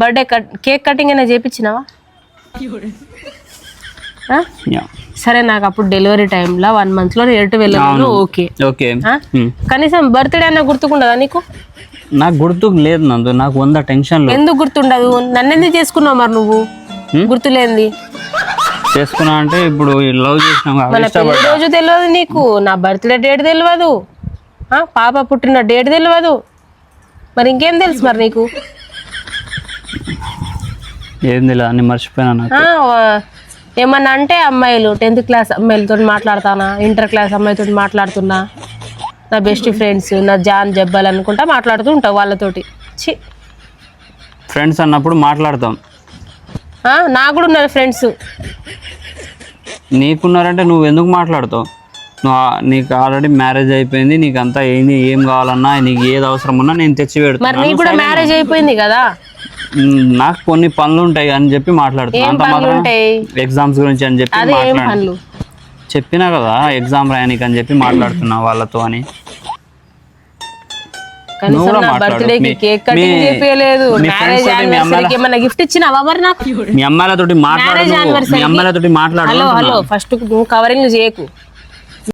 Birthday cut cake cutting అయినా చేపించినావా? Yeah. సరే నాకు అప్పుడు డెలివరీ టైంలో వన్ మంత్లో ఎటు వెళ్ళాను ఓకే. ఓకే? ఉమ్. కనీసం బర్త్డే అన్న గుర్తుకుండదా నీకు? నాకు గుర్తుకు లేదు నందు నాకు వంద టెన్షన్లు ఎందుకు గుర్తుండదు? నన్నెందుకు చేసుకున్నావు మరి నువ్వు? గుర్తులేంది. చేసుకున్నా అంటే ఇప్పుడు లవ్ చేసినాం రోజు తెలియదు నీకు. నా బర్త్డే డేట్ తెలియదు పాప పుట్టిన డేట్ తెలియదు మరి ఇంకేం తెలుసు మరి నీకు? ఏంది ఇలా అని మర్చిపోయినా ఏమన్నా అంటే అమ్మాయిలు టెన్త్ క్లాస్ అమ్మాయిలతో మాట్లాడతానా? ఇంటర్ క్లాస్ అమ్మాయితో మాట్లాడుతున్నా? నా బెస్ట్ ఫ్రెండ్స్ నా జాన్ జబ్బాలు అనుకుంటా మాట్లాడుతూ ఉంటావు వాళ్ళతోటి. ఛీ. ఫ్రెండ్స్ అన్నప్పుడు మాట్లాడతాం. ఆ, నాకు కూడా ఉన్నారు ఫ్రెండ్స్. నీకున్నారంటే నువ్వు ఎందుకు మాట్లాడతావు? నువ్వు నీకు ఆల్రెడీ మ్యారేజ్ అయిపోయింది నీకు అంతా ఏంది ఏం కావాలన్నా నీకు ఏది అవసరం ఉన్నా నేను తెచ్చి మరి పెడుతున్నాను నీకు కూడా మ్యారేజ్ అయిపోయింది కదా? నాకు కొన్ని పనులు ఉంటాయి అని చెప్పి మాట్లాడుతున్నా. ఏం అంత పనులు మాత్రం ఉంటాయి? ఎగ్జామ్స్ గురించి అని చెప్పి మాట్లాడు. చెప్పినా కదా ఎగ్జామ్ రాయనికి అని చెప్పి మాట్లాడుతున్నా వాళ్ళతో అని. మీ- తోటి అమ్మాయిలతోటి మాట్లాడు మ్యారేజ్ నువ్వు. మీ అమ్మాయిలతోటి హలో హలో ఫస్ట్ నువ్వు కవరింగ్ చేయకు